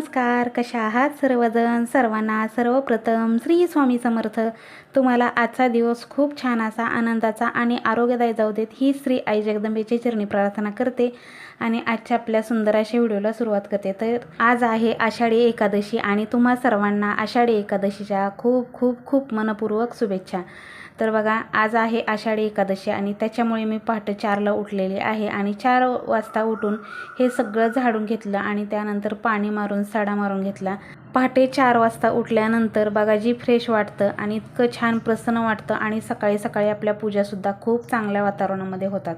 नमस्कार कशा आहात सर्वजण? सर्वांना सर्वप्रथम श्री स्वामी समर्थ. तुम्हाला आजचा दिवस खूप छान असा आनंदाचा आणि आरोग्यदायी जाऊ देत ही श्री आई जगदंबेची चरणी प्रार्थना करते आणि आजच्या आपल्या सुंदर अशा व्हिडिओला सुरुवात करते. तर आज आहे आषाढी एकादशी आणि तुम्हा सर्वांना आषाढी एकादशीच्या खूप खूप खूप मनपूर्वक शुभेच्छा. तर बघा आज आहे आषाढी एकादशी आणि त्याच्यामुळे मी पहाटे चारला उठलेले आहे आणि चार वाजता उठून हे सगळं झाडून घेतलं आणि त्यानंतर पाणी मारून सडा मारून घेतला. पहाटे चार वाजता उठल्यानंतर बघा जी फ्रेश वाटतं आणि इतकं छान प्रसन्न वाटतं आणि सकाळी सकाळी आपल्या पूजासुद्धा खूप चांगल्या वातावरणामध्ये होतात.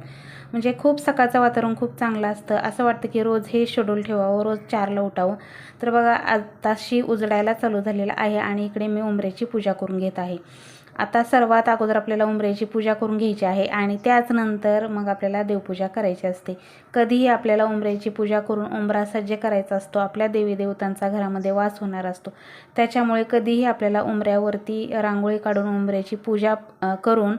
म्हणजे खूप सकाळचं वातावरण खूप चांगलं असतं. असं वाटतं की रोज हे शेड्यूल ठेवावं रोज चारला उठावं. तर बघा आताशी उजडायला चालू झालेलं आहे आणि इकडे मी उंबऱ्याची पूजा करून घेत आहे. आता सर्वात अगोदर आपल्याला उंबऱ्याची पूजा करून घ्यायची आहे आणि त्याचनंतर मग आपल्याला देवपूजा करायची असते. कधीही आपल्याला उमऱ्याची पूजा करून उंबरा सज्ज करायचा असतो आपल्या देवी देवतांचा घरामध्ये वास होणार असतो. त्याच्यामुळे कधीही आपल्याला उंबऱ्यावरती रांगोळी काढून उंबऱ्याची पूजा करून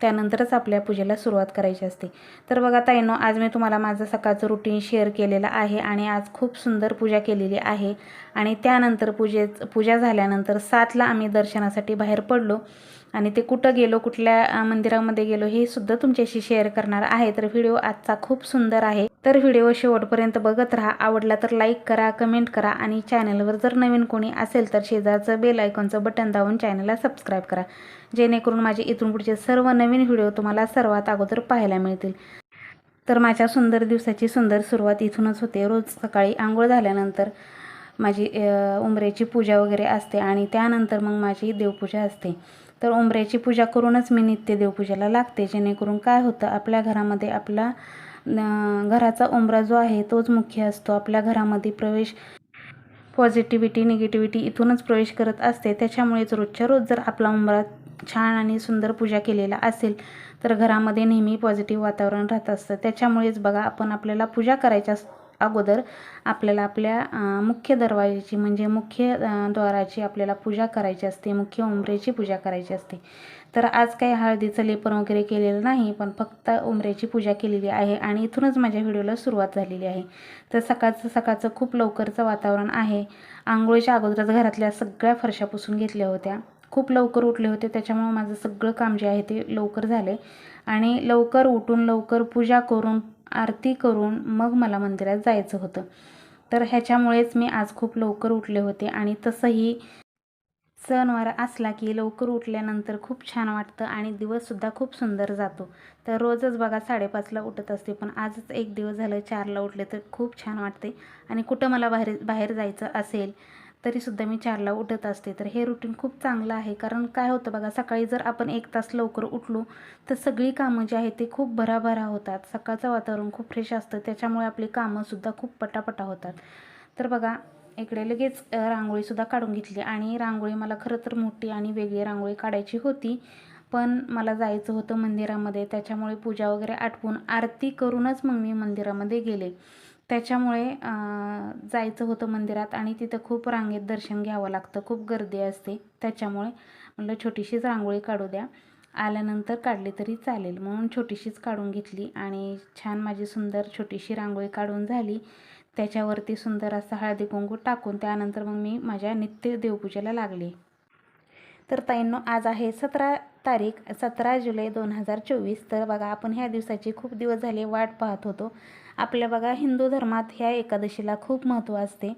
त्यानंतरच आपल्या पूजेला सुरुवात करायची असते. तर बघा ताईनो आज मी तुम्हाला माझं सकाळचं रुटीन शेअर केलेलं आहे आणि आज खूप सुंदर पूजा केलेली आहे. आणि त्यानंतर पूजे पूजा झाल्यानंतर सातला आम्ही दर्शनासाठी बाहेर पडलो. आणि ते कुठं गेलो कुठल्या मंदिरामध्ये गेलो हे सुद्धा तुमच्याशी शेअर करणार आहे. तर व्हिडिओ आजचा खूप सुंदर आहे. तर व्हिडिओ शेवटपर्यंत बघत राहा. आवडला तर लाईक करा कमेंट करा आणि चॅनलवर जर नवीन कोणी असेल तर शेजारचं बेल आयकॉनचं बटन दाबून चॅनलला सबस्क्राईब करा. जेणेकरून माझे इथून पुढचे सर्व नवीन व्हिडिओ तुम्हाला सर्वात अगोदर पाहायला मिळतील. तर माझ्या सुंदर दिवसाची सुंदर सुरुवात इथूनच होते. रोज सकाळी आंघोळ झाल्यानंतर माझी अ, पूजा वगैरे असते आणि त्यानंतर मग माझी देवपूजा असते. तर उंबऱ्याची पूजा करूनच मी नित्य देवपूजेला लागते जेणेकरून काय होतं आपल्या घरामध्ये आपला घराचा उंबरा जो आहे तोच मुख्य असतो. आपल्या घरामध्ये प्रवेश पॉझिटिव्हिटी निगेटिव्हिटी इथूनच प्रवेश करत असते. त्याच्यामुळेच रोजच्या रोज जर आपला उंबरा छान आणि सुंदर पूजा केलेला असेल तर घरामध्ये नेहमी पॉझिटिव्ह वातावरण राहत असतं. त्याच्यामुळेच बघा आपण आपल्याला पूजा करायच्या अगोदर आपल्याला आपल्या मुख्य दरवाजाची म्हणजे मुख्य द्वाराची आपल्याला पूजा करायची असते मुख्य उमरेची पूजा करायची असते. तर आज काही हळदीचं लेपन वगैरे केलेलं नाही पण फक्त उंबऱ्याची पूजा केलेली आहे आणि इथूनच माझ्या व्हिडिओला सुरुवात झालेली आहे. तर सकाळचं सकाळचं खूप लवकरचं वातावरण आहे. आंघोळीच्या अगोदरच घरातल्या सगळ्या फरशा पुसून घेतल्या होत्या. खूप लवकर उठले होते त्याच्यामुळे माझं सगळं काम जे आहे ते लवकर झाले. आणि लवकर उठून लवकर पूजा करून आरती करून मग मला मंदिरात जायचं होतं. तर ह्याच्यामुळेच मी आज खूप लवकर उठले होते आणि तसंही सणवार असला की लवकर उठल्यानंतर खूप छान वाटतं आणि दिवससुद्धा खूप सुंदर जातो. तर रोजच बघा साडेपाचला उठत असते पण आजच एक दिवस झालं चारला उठले तर खूप छान वाटते. आणि कुठं मला बाहेर बाहेर जायचं असेल तरीसुद्धा मी चारला उठत असते. तर हे रुटीन खूप चांगलं आहे. कारण काय होतं बघा सकाळी जर आपण एक तास लवकर उठलो तर सगळी कामं जी आहेत ते खूप भराभरा होतात. सकाळचं वातावरण खूप फ्रेश असतं. त्याच्यामुळे आपली कामंसुद्धा खूप पटापटा होतात. तर बघा इकडे लगेच रांगोळीसुद्धा काढून घेतली. आणि रांगोळी मला खरं तर मोठी आणि वेगळी रांगोळी काढायची होती. पण मला जायचं होतं मंदिरामध्ये. त्याच्यामुळे पूजा वगैरे आटपून आरती करूनच मग मी मंदिरामध्ये गेले. त्याच्यामुळे जायचं होतं मंदिरात आणि तिथं खूप रांगेत दर्शन घ्यावं लागतं. खूप गर्दी असते. त्याच्यामुळे म्हटलं छोटीशीच रांगोळी काढू द्या. आल्यानंतर काढली तरी चालेल. म्हणून छोटीशीच काढून घेतली आणि छान माझी सुंदर छोटीशी रांगोळी काढून झाली. त्याच्यावरती सुंदर असा हळदी कुंकू टाकून त्यानंतर मग मी माझ्या नित्य देवपूजेला लागले. तर ताईंनो आज आहे सतरा तारीख सतरा जुलै दोन हजार चोवीस. तर बघा आपण ह्या दिवसाची खूप दिवस झाले वाट पाहत होतो. आपल्या बघा हिंदू धर्मात ह्या एकादशीला खूप महत्त्व असते.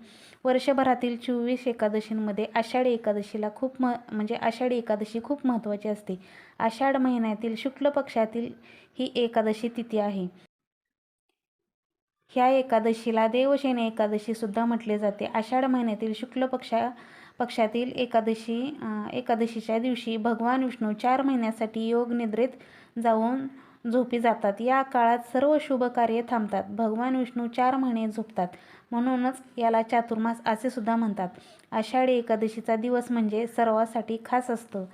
वर्षभरातील चोवीस एकादशींमध्ये आषाढी एकादशीला खूप म म्हणजे आषाढी एकादशी खूप महत्त्वाची असते. आषाढ महिन्यातील शुक्ल पक्षातील ही एकादशी तिथी आहे. ह्या एकादशीला देवशेनी एकादशीसुद्धा म्हटले जाते. आषाढ महिन्यातील शुक्ल पक्षा पक्षातील एकादशी एकादशीच्या दिवशी भगवान विष्णू चार महिन्यासाठी योग निद्रेत जाऊन झोपी जातात. या काळात सर्व शुभ कार्य थांबतात. भगवान विष्णू चार महिने झोपतात. म्हणूनच याला चातुर्मास असे सुद्धा म्हणतात. आषाढी एकादशीचा दिवस म्हणजे सर्वासाठी खास असतो.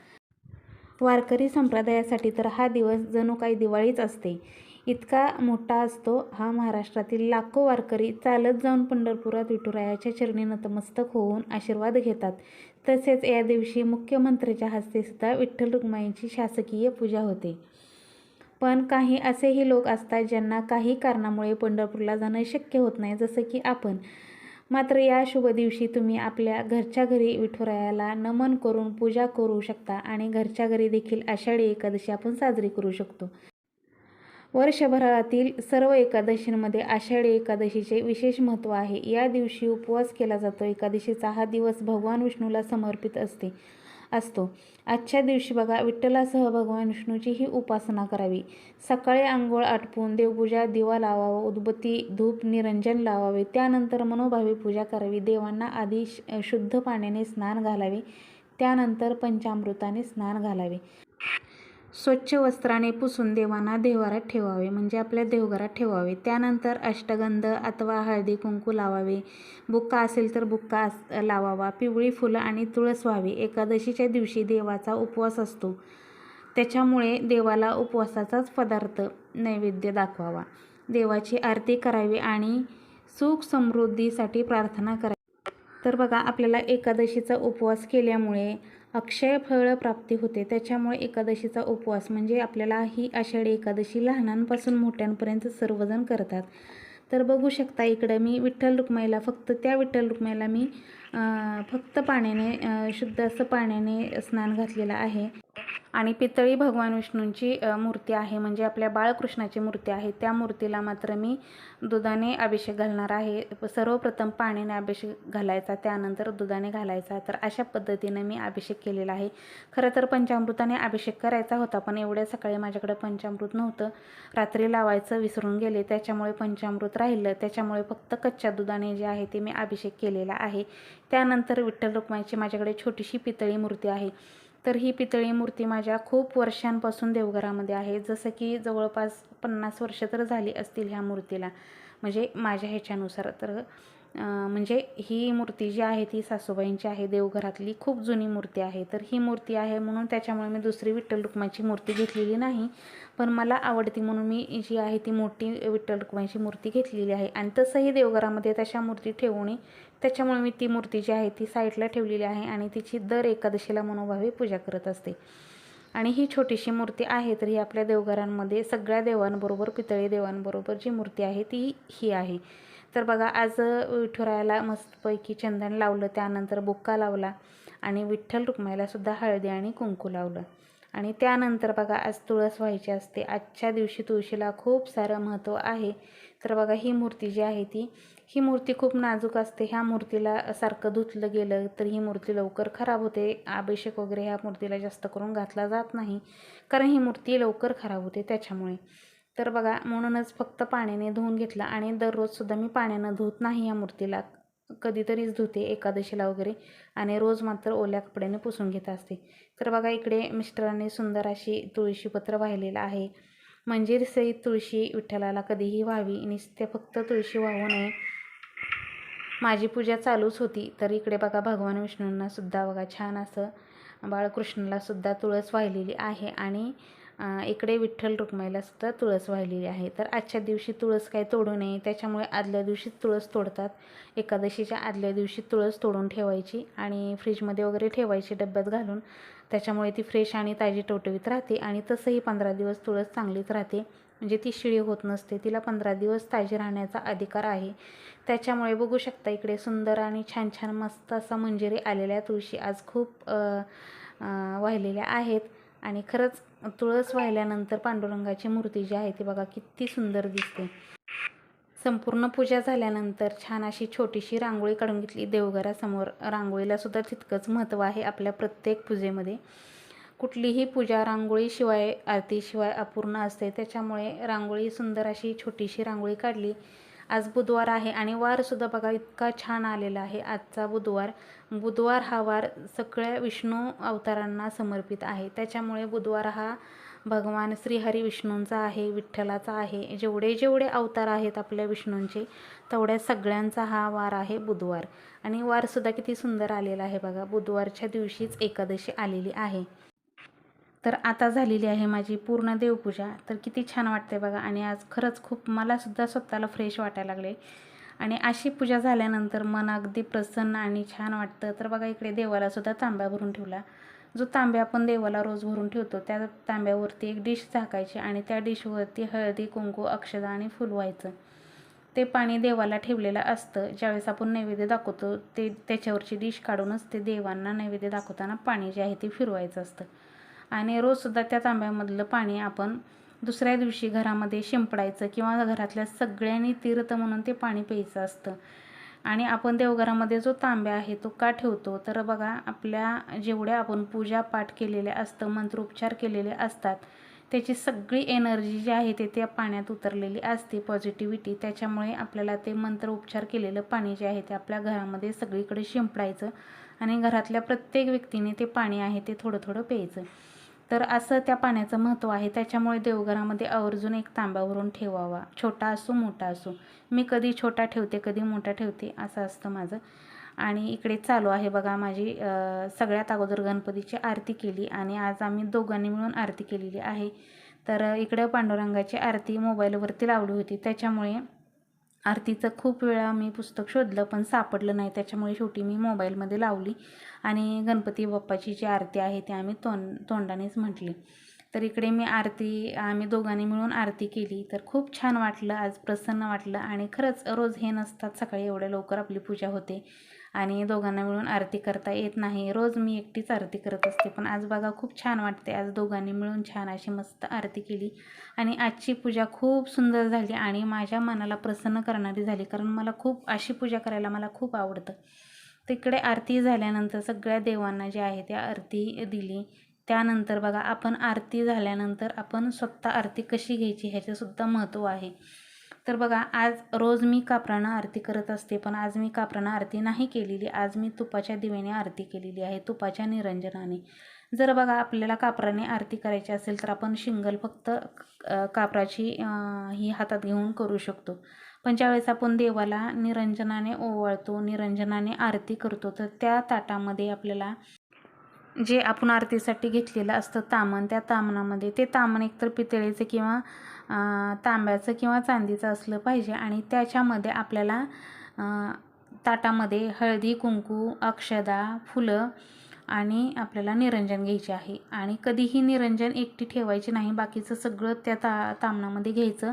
वारकरी संप्रदायासाठी तर हा दिवस जणू काही दिवाळीच असते. इतका मोठा असतो हा महाराष्ट्रातील लाखो वारकरी चालत जाऊन पंढरपुरात विठुरायाच्या चरणी नतमस्तक होऊन आशीर्वाद घेतात. तसेच या दिवशी मुख्यमंत्र्याच्या हस्तेसुद्धा विठ्ठल रुक्माईंची शासकीय पूजा होते. पण काही असेही लोक असतात ज्यांना काही कारणामुळे पंढरपूरला जाणं शक्य होत नाही जसं की आपण. मात्र या शुभ दिवशी तुम्ही आपल्या घरच्या घरी विठुरायाला नमन करून पूजा करू शकता आणि घरच्या घरी देखील आषाढी एकादशी आपण साजरी करू शकतो. वर्षभरातील सर्व एकादशींमध्ये आषाढी एकादशीचे विशेष महत्त्व आहे. या दिवशी उपवास केला जातो. एकादशीचा हा दिवस भगवान विष्णूला समर्पित असते असतो. आजच्या दिवशी बघा विठ्ठलासह भगवान विष्णूची ही उपासना करावी. सकाळी आंघोळ आटपून देवपूजा दिवा लावावा उदबत्ती धूप निरंजन लावावे. त्यानंतर मनोभावी पूजा करावी. देवांना आधी श- शुद्ध पाण्याने स्नान घालावे. त्यानंतर पंचामृताने स्नान घालावे. स्वच्छ वस्त्राने पुसून देवांना देवघरात ठेवावे म्हणजे आपल्या देवघरात ठेवावे. त्यानंतर अष्टगंध अथवा हळदी कुंकू लावावे. बुक्का असेल तर बुक्का अस- लावावा. पिवळी फुलं आणि तुळस व्हावी. एकादशीच्या दिवशी देवाचा उपवास असतो. त्याच्यामुळे देवाला उपवासाचाच पदार्थ नैवेद्य दाखवावा. देवाची आरती करावी आणि सुख समृद्धीसाठी प्रार्थना करावी. तर बघा आपल्याला एकादशीचा उपवास केल्यामुळे अक्षय फळ प्राप्ती होते. त्याच्यामुळे एकादशीचा उपवास म्हणजे आपल्याला ही आषाढी एकादशी लहानांपासून मोठ्यांपर्यंत सर्वजण करतात. तर बघू शकता इकडं मी विठ्ठल रुक्माईला फक्त त्या विठ्ठल रुक्माईला मी फक्त पाण्याने शुद्ध असं पाण्याने स्नान घातलेलं आहे. आणि पितळी भगवान विष्णूंची मूर्ती आहे. म्हणजे आपल्या बाळकृष्णाची मूर्ती आहे. त्या मूर्तीला मात्र मी दुधाने अभिषेक घालणार आहे. सर्वप्रथम पाण्याने अभिषेक घालायचा त्यानंतर दुधाने घालायचा. तर अशा पद्धतीने मी अभिषेक केलेला आहे. खरं तर पंचामृताने अभिषेक करायचा होता पण एवढ्या सकाळी माझ्याकडे पंचामृत नव्हतं. रात्री लावायचं विसरून गेले. त्याच्यामुळे पंचामृत राहिलं. त्याच्यामुळे फक्त कच्च्या दुधाने जे आहे ते मी अभिषेक केलेला आहे. त्यानंतर विठ्ठल रुक्माईची माझ्याकडे छोटीशी पितळी मूर्ती आहे. तर ही पितळी मूर्ती माझ्या खूप वर्षांपासून देवघरामध्ये आहे. जसं की जवळपास पन्नास वर्ष तर झाली असतील ह्या मूर्तीला. म्हणजे माझ्या ह्याच्यानुसार तर म्हणजे ही मूर्ती जी आहे ती सासूबाईंची आहे. देवघरातली खूप जुनी मूर्ती आहे. तर ही मूर्ती आहे म्हणून त्याच्यामुळे मी दुसरी विठ्ठल रुक्माची मूर्ती घेतलेली नाही. पण मला आवडती म्हणून मी जी आहे ती मोठी विठ्ठल रुक्माची मूर्ती घेतलेली आहे. आणि तसंही देवघरामध्ये तशा मूर्ती ठेवणे त्याच्यामुळे मी ती मूर्ती जी आहे ती साईडला ठेवलेली आहे आणि तिची दर एकादशीला मनोभावे पूजा करत असते. आणि ही छोटीशी मूर्ती आहे तर ही आपल्या देवघरांमध्ये सगळ्या देवांबरोबर पितळी देवांबरोबर जी मूर्ती आहे ती ही आहे. तर बघा आज विठुरायाला मस्तपैकी चंदन लावलं त्यानंतर बुक्का लावला आणि विठ्ठल रुक्माईला सुद्धा हळदी आणि कुंकू लावलं. आणि त्यानंतर बघा आज तुळस व्हायची असते. आजच्या दिवशी तुळशीला खूप सारं महत्त्व आहे. तर बघा ही मूर्ती जी आहे ती ही मूर्ती खूप नाजूक असते. ह्या मूर्तीला सारखं धुतलं गेलं तर ही मूर्ती लवकर खराब होते. अभिषेक वगैरे ह्या मूर्तीला जास्त करून घातला जात नाही. कारण ही मूर्ती लवकर खराब होते त्याच्यामुळे. तर बघा म्हणूनच फक्त पाण्याने धुवून घेतलं आणि दररोजसुद्धा मी पाण्यानं धुत नाही या मूर्तीला. कधीतरीच धुते एकादशीला वगैरे. आणि रोज मात्र ओल्या कपड्याने पुसून घेत असते. तर बघा इकडे मिस्टरांनी सुंदर अशी तुळशीपत्र वाहिलेलं आहे. म्हणजे सहित तुळशी विठ्ठलाला कधीही व्हावी. नुसते फक्त तुळशी वाहू नये. माझी पूजा चालूच होती. तर इकडे बघा भगवान विष्णूंना सुद्धा बघा छान असं बाळकृष्णाला सुद्धा तुळस वाहिलेली आहे. आणि इकडे विठ्ठल रुक्माईला सुद्धा तुळस वाहिलेली आहे. तर आजच्या दिवशी तुळस काय तोडू नये. त्याच्यामुळे आदल्या दिवशी तुळस तोडतात. एकादशीच्या आदल्या दिवशी तुळस तोडून ठेवायची आणि फ्रीजमध्ये वगैरे ठेवायची डब्यात घालून. त्याच्यामुळे ती फ्रेश आणि ताजी टवटवीत राहते आणि तसंही पंधरा दिवस तुळस चांगलीच राहते. म्हणजे ती शिळी होत नसते. तिला पंधरा दिवस ताजी राहण्याचा अधिकार आहे. त्याच्यामुळे बघू शकता इकडे सुंदर आणि छान छान मस्त असा मंजिरी आलेल्या तुळशी आज खूप वाहिलेल्या आहेत. आणि खरंच तुळस वाहिल्यानंतर पांडुरंगाची मूर्ती जी आहे ती बघा किती सुंदर दिसते. संपूर्ण पूजा झाल्यानंतर छान अशी छोटीशी रांगोळी काढून घेतली. देवघरासमोर रांगोळीला सुद्धा तितकंच महत्त्व आहे आपल्या प्रत्येक पूजेमध्ये. कुठलीही पूजा रांगोळीशिवाय आरतीशिवाय अपूर्ण असते. त्याच्यामुळे रांगोळी सुंदर अशी छोटीशी रांगोळी काढली. आज बुधवार आहे आणि वारसुद्धा बघा इतका छान आलेला आहे. आजचा बुधवार बुधवार हा वार सगळ्या विष्णू अवतारांना समर्पित आहे. त्याच्यामुळे बुधवार हा भगवान श्रीहरी विष्णूंचा आहे विठ्ठलाचा आहे. जेवढे जेवढे अवतार आहेत आपल्या विष्णूंचे तेवढ्या सगळ्यांचा हा वार आहे बुधवार. आणि वारसुद्धा किती सुंदर आलेला आहे बघा. बुधवारच्या दिवशीच एकादशी आलेली आहे. तर आता झालेली आहे माझी पूर्ण देवपूजा. तर किती छान वाटते बघा. आणि आज खरंच खूप मलासुद्धा स्वतःला फ्रेश वाटायला लागले. आणि अशी पूजा झाल्यानंतर मन अगदी प्रसन्न आणि छान वाटतं. तर बघा इकडे देवालासुद्धा तांब्या भरून ठेवला. जो तांब्या आपण देवाला रोज भरून ठेवतो त्या तांब्यावरती एक डिश झाकायची आणि त्या डिशवरती हळदी कुंकू अक्षदा आणि फुल व्हायचं. ते पाणी देवाला ठेवलेलं असतं. ज्यावेळेस आपण नैवेद्य दाखवतो ते त्याच्यावरची डिश काढूनच ते देवांना नैवेद्य दाखवताना पाणी जे आहे ते फिरवायचं असतं. आणि रोजसुद्धा त्या तांब्यामधलं पाणी आपण दुसऱ्या दिवशी घरामध्ये शिंपडायचं किंवा घरातल्या सगळ्यांनी तीर्थ म्हणून ते पाणी प्यायचं असतं. आणि आपण देवघरामध्ये जो तांब्या आहे तो का ठेवतो? तर बघा आपल्या जेवढ्या आपण पूजा पाठ केलेल्या असतं मंत्रोपचार केलेले असतात त्याची सगळी एनर्जी जी आहे ते त्या पाण्यात उतरलेली असते पॉझिटिव्हिटी त्याच्यामुळे आपल्याला ते मंत्र उपचार केलेलं पाणी जे आहे ते आपल्या घरामध्ये सगळीकडे शिंपडायचं आणि घरातल्या प्रत्येक व्यक्तीने ते पाणी आहे ते थोडं थोडं प्यायचं. तर असं त्या पाण्याचं महत्त्व आहे. त्याच्यामुळे देवघरामध्ये आवर्जून एक तांब्यावरून ठेवावा. छोटा असो मोठा असो. मी कधी छोटा ठेवते कधी मोठा ठेवते असं असतं माझं. आणि इकडे चालू आहे बघा माझी सगळ्यात अगोदर गणपतीची आरती केली आणि आज आम्ही दोघांनी मिळून आरती केलेली आहे. तर इकडं पांडुरंगाची आरती मोबाईलवरती लावली होती. त्याच्यामुळे आरतीचं खूप वेळा मी पुस्तक शोधलं पण सापडलं नाही. त्याच्यामुळे शेवटी मी मोबाईलमध्ये लावली आणि गणपती बाप्पाची जी आरती आहे ती आम्ही तोंड तोंडानेच म्हटली. तर इकडे मी आरती आम्ही दोघांनी मिळून आरती केली. तर खूप छान वाटलं आज प्रसन्न वाटलं आणि खरंच रोज हे नसतात सकाळी एवढ्या लवकर आपली पूजा होते. आणि दोघांना मिळून आरती करता येत नाही. रोज मी एकटीच आरती करत असते पण आज बघा खूप छान वाटते आज दोघांनी मिळून छान अशी मस्त आरती केली आणि आजची पूजा खूप सुंदर झाली आणि माझ्या मनाला प्रसन्न करणारी झाली कारण मला खूप अशी पूजा करायला मला खूप आवडतं. तिकडे आरती झाल्यानंतर सगळ्या देवांना जे आहे त्या आरती दिली. त्यानंतर बघा आपण आरती झाल्यानंतर आपण स्वतः आरती कशी घ्यायची ह्याचंसुद्धा महत्त्व आहे. तर बघा आज रोज मी कापरानं आरती करत असते पण आज मी कापरानं आरती नाही केलेली. आज मी तुपाच्या दिव्याने आरती केलेली आहे तुपाच्या निरंजनाने. जर बघा आपल्याला कापराने आरती करायची असेल तर आपण शिंगल फक्त कापराची ही हातात घेऊन करू शकतो. पण ज्यावेळेस आपण देवाला निरंजनाने ओवाळतो निरंजनाने आरती करतो तर त्या ताटामध्ये आपल्याला जे आपण आरतीसाठी घेतलेलं असतं तामण त्या तामणामध्ये ते तामण एकतर पितळेचं किंवा तांब्याचं किंवा चांदीचं असलं पाहिजे आणि त्याच्यामध्ये आपल्याला ताटामध्ये हळदी कुंकू अक्षदा फुलं आणि आपल्याला निरंजन घ्यायचे आहे. आणि कधीही निरंजन एकटी ठेवायची नाही बाकीचं सगळं त्या ता तामणामध्ये घ्यायचं.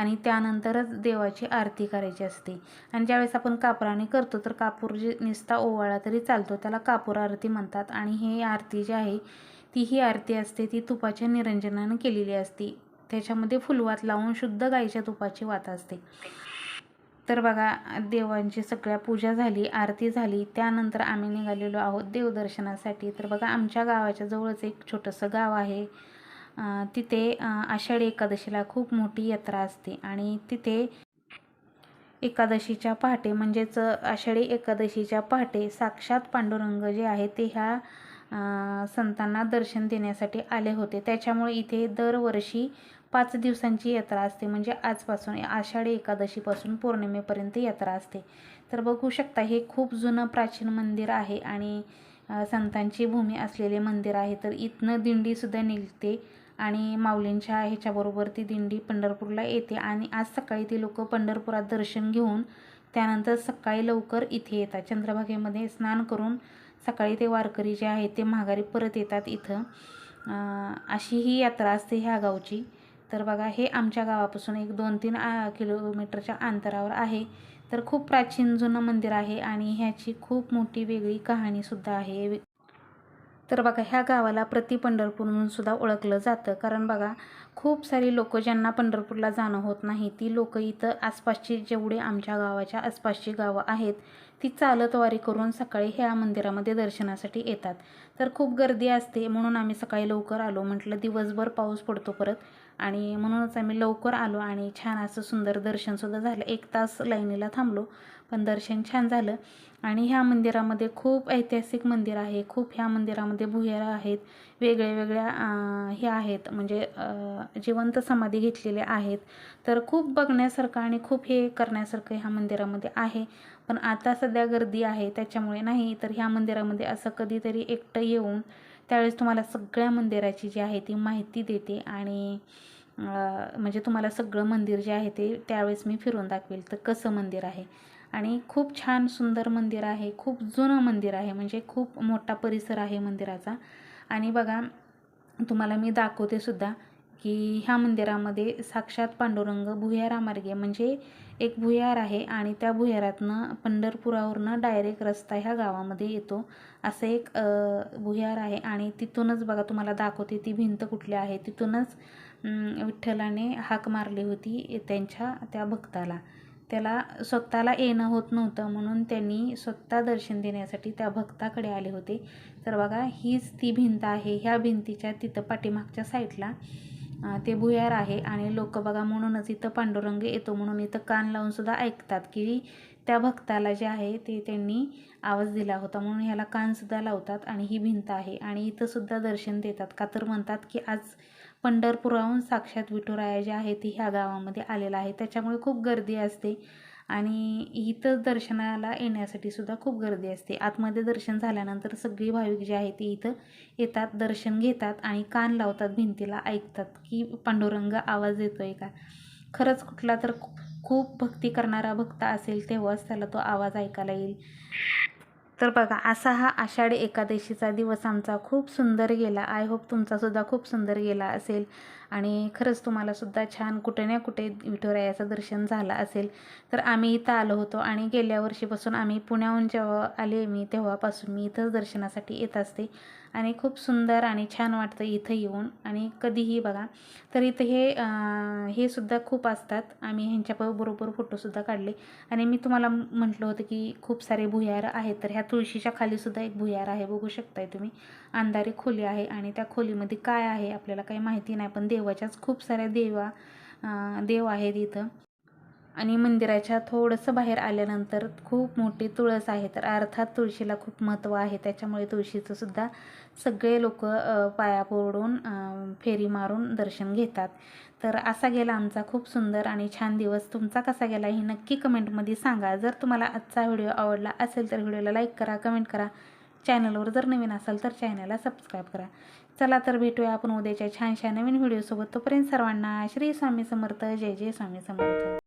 आणि त्यानंतरच देवाची आरती करायची असते. आणि ज्यावेळेस आपण कापराने करतो तर कापूर जे निसता ओवाळा तरी चालतो. त्याला कापूर आरती म्हणतात. आणि हे आरती जी आहे ती ही आरती असते ती तुपाच्या निरंजनाने केलेली असते. त्याच्यामध्ये फुलवात लावून शुद्ध गाईच्या तुपाची वात असते. तर बघा देवांची सगळ्या पूजा झाली आरती झाली. त्यानंतर आम्ही निघालेलो आहोत देवदर्शनासाठी. तर बघा आमच्या गावाच्या जवळच एक छोटंसं गाव आहे. तिथे आषाढी एकादशीला खूप मोठी यात्रा असते आणि तिथे एकादशीच्या पहाटे म्हणजेच आषाढी एकादशीच्या पहाटे साक्षात पांडुरंग जे आहे ते ह्या संतांना दर्शन देण्यासाठी आले होते. त्याच्यामुळे इथे दरवर्षी पाच दिवसांची यात्रा असते म्हणजे आजपासून आषाढी एकादशीपासून पौर्णिमेपर्यंत यात्रा असते. तर बघू शकता हे खूप जुनं प्राचीन मंदिर आहे आणि संतांची भूमी असलेले मंदिर आहे. तर इथनं दिंडीसुद्धा निघते. आणि माऊलींच्या ह्याच्याबरोबर ती दिंडी पंढरपूरला येते. आणि आज सकाळी ती लोक पंढरपुरात दर्शन घेऊन त्यानंतर सकाळी लवकर इथे येतात. चंद्रभागेमध्ये स्नान करून सकाळी ते वारकरी जे आहेत ते माघारी परत येतात इथं. अशी ही यात्रा असते ह्या गावची. तर बघा हे आमच्या गावापासून एक दोन तीन किलोमीटरच्या अंतरावर आहे. तर खूप प्राचीन जुनं मंदिर आहे आणि ह्याची खूप मोठी वेगळी कहाणीसुद्धा आहे. तर बघा ह्या गावाला प्रति पंढरपूर म्हणून सुद्धा ओळखलं जातं. कारण बघा खूप सारी लोक ज्यांना पंढरपूरला जाणं होत नाही ती लोक इथं आसपासची जेवढे आमच्या गावाच्या आसपासची गावं आहेत ती चालत वारी करून सकाळी ह्या मंदिरामध्ये दर्शनासाठी येतात. तर खूप गर्दी असते म्हणून आम्ही सकाळी लवकर आलो. म्हटलं दिवसभर पाऊस पडतो परत. आणि म्हणूनच आम्ही लवकर आलो आणि छान असं सुंदर दर्शनसुद्धा झालं. एक तास लाईनीला थांबलो. पण दर्शन छान झालं. आणि ह्या मंदिरामध्ये खूप ऐतिहासिक मंदिर आहे. खूप ह्या मंदिरामध्ये भुयारा आहेत. वेगळ्या वेगळ्या हे आहेत. म्हणजे जिवंत समाधी घेतलेले आहेत. तर खूप बघण्यासारखं आणि खूप हे करण्यासारखं ह्या मंदिरामध्ये आहे. पण आता सध्या गर्दी आहे. त्याच्यामुळे नाही. तर ह्या मंदिरामध्ये असं कधीतरी एकटं येऊन त्यावेळेस तुम्हाला सगळ्या मंदिराची जी आहे ती माहिती देते आणि म्हणजे तुम्हाला सगळं मंदिर जे आहे ते त्यावेळेस मी फिरून दाखवेल. तर कसं मंदिर आहे? आणि खूप छान सुंदर मंदिर आहे खूप जुनं मंदिर आहे म्हणजे खूप मोठा परिसर आहे मंदिराचा. आणि बघा तुम्हाला मी दाखवते सुद्धा की ह्या मंदिरामध्ये साक्षात पांडुरंग भुयारामार्गे म्हणजे एक भुयार आहे आणि त्या भुयारातनं पंढरपुरावरनं डायरेक्ट रस्ता ह्या गावामध्ये येतो. असं एक भुयार आहे आणि तिथूनच बघा तुम्हाला दाखवते ती भिंत कुठली आहे. तिथूनच विठ्ठलाने हाक मारली होती त्यांच्या त्या भक्ताला. त्याला स्वतःला येणं होत नव्हतं म्हणून त्यांनी स्वतः दर्शन देण्यासाठी त्या भक्ताकडे आले होते. तर बघा हीच ती भिंत आहे. ह्या भिंतीच्या तिथं पाठीमागच्या साईडला ते भुयार आहे आणि लोक बघा म्हणूनच इथं पांडुरंग येतो म्हणून इथं कान लावूनसुद्धा ऐकतात की त्या भक्ताला जे आहे ते त्यांनी आवाज दिला होता म्हणून ह्याला कानसुद्धा लावतात आणि ही भिंत आहे. आणि इथंसुद्धा दर्शन देतात. का तर म्हणतात की आज पंढरपुराहून साक्षात विठुराया जे आहे ती ह्या गावामध्ये आलेला आहे. त्याच्यामुळे खूप गर्दी असते. आणि इथं दर्शनाला येण्यासाठी सुद्धा खूप गर्दी असते. आतमध्ये दर्शन झाल्यानंतर सगळी भाविक जे आहे ते इथं येतात दर्शन घेतात आणि कान लावतात भिंतीला ऐकतात की पांडुरंग आवाज देतोय का? खरंच कुठला तर खूप भक्ती करणारा भक्त असेल तेव्हाच त्याला तो आवाज ऐकायला येईल. तर बघा असा हा आषाढी एकादशीचा दिवस आमचा खूप सुंदर गेला. आय होप तुमचासुद्धा खूप सुंदर गेला असेल. आणि खरंच तुम्हालासुद्धा छान कुठे ना कुठे विठुरायाचं दर्शन झालं असेल. तर आम्ही इथं आलो होतो आणि गेल्या वर्षीपासून आम्ही पुण्याहून जेव्हा आले मी तेव्हापासून मी इथंच दर्शनासाठी येत असते. आणि खूप सुंदर आणि छान वाटतं इथं येऊन. आणि कधीही बघा. तर इथं हे हे सुद्धा खूप असतात. आम्ही ह्यांच्या बरोबर फोटोसुद्धा काढले. आणि मी तुम्हाला म्हटलं होतं की खूप सारे भुयार आहेत. तर ह्या तुळशीच्या खालीसुद्धा एक भुयार आहे. बघू शकताय तुम्ही. अंधारी खोली आहे आणि त्या खोलीमध्ये काय आहे आपल्याला काही माहिती नाही. पण देवाच्याच खूप साऱ्या देवा देव आहेत इथं. आणि मंदिराच्या थोडंसं बाहेर आल्यानंतर खूप मोठी तुळस आहे. तर अर्थात तुळशीला खूप महत्त्व आहे. त्याच्यामुळे तुळशीचं सुद्धा सगळे लोक पाया पडून फेरी मारून दर्शन घेतात. तर असा गेला आमचा खूप सुंदर आणि छान दिवस. तुमचा कसा गेला हे नक्की कमेंटमध्ये सांगा. जर तुम्हाला आजचा व्हिडिओ आवडला असेल तर व्हिडिओला लाईक करा कमेंट करा. चॅनलवर जर नवीन असाल तर चॅनलला सबस्क्राईब करा. चला तर भेटूया आपण उद्याच्या छानशा नवीन व्हिडिओसोबत. तोपर्यंत सर्वांना श्री स्वामी समर्थ. जय जय स्वामी समर्थ.